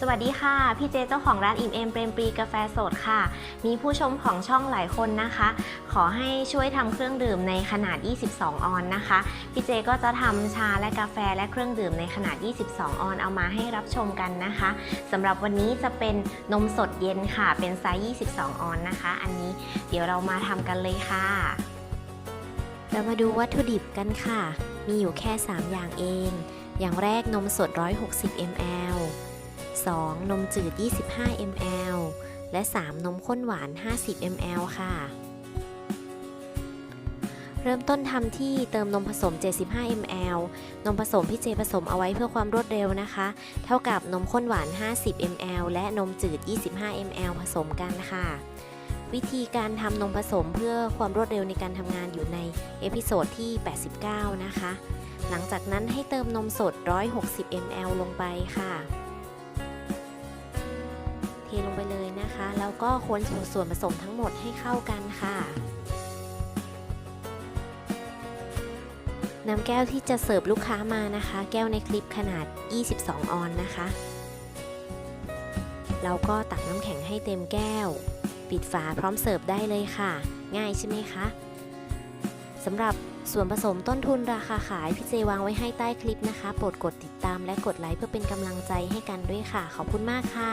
สวัสดีค่ะ พี่เจเจ้าของร้านอิ่มเอมเปรมปรีกาแฟสดค่ะ มีผู้ชมของช่องหลายคนนะคะ ขอให้ช่วยทำเครื่องดื่มในขนาด 22 ออนนะคะ พี่เจก็จะทำชาและกาแฟและเครื่องดื่มในขนาด 22 ออนเอามาให้รับชมกันนะคะสำหรับวันนี้จะเป็นนมสดเย็นค่ะ เป็นไซส์ 22 ออนนะคะ อันนี้เดี๋ยวเรามาทำกันเลยค่ะ เรามาดูวัตถุดิบกันค่ะ มีอยู่แค่ 3 อย่างเอง อย่างแรกนมสด 160 ml 2. นมจืด 25 ml และ 3. นมข้นหวาน 50 ml ค่ะ เริ่มต้นทำที่เติมนมผสม 75 ml นมผสมพี่เจผสมเอาไว้เพื่อความรวดเร็วนะคะ เท่ากับนมข้นหวาน 50 ml และนมจืด 25 ml ผสมกันค่ะ วิธีการทำนมผสมเพื่อความรวดเร็วในการทำงานอยู่ในเอพิโซดที่ 89 นะคะ หลังจากนั้นให้เติมนมสด 160 ml ลงไปค่ะ เทลงไปเลยนะคะ แล้วก็คนส่วนผสมทั้งหมดให้เข้ากันค่ะน้ำแก้วที่จะเสิร์ฟลูกค้ามานะคะ แก้วในคลิปขนาด 22 ออนนะคะ เราก็ตักน้ำแข็งให้เต็มแก้ว ปิดฝาพร้อมเสิร์ฟได้เลยค่ะ ง่ายใช่ไหมคะสำหรับส่วนผสมต้นทุนราคาขายพี่เจวางไว้ให้ใต้คลิปนะคะโปรดกดติดตามและกดไลค์เพื่อเป็นกำลังใจให้กันด้วยค่ะ ขอบคุณมากค่ะ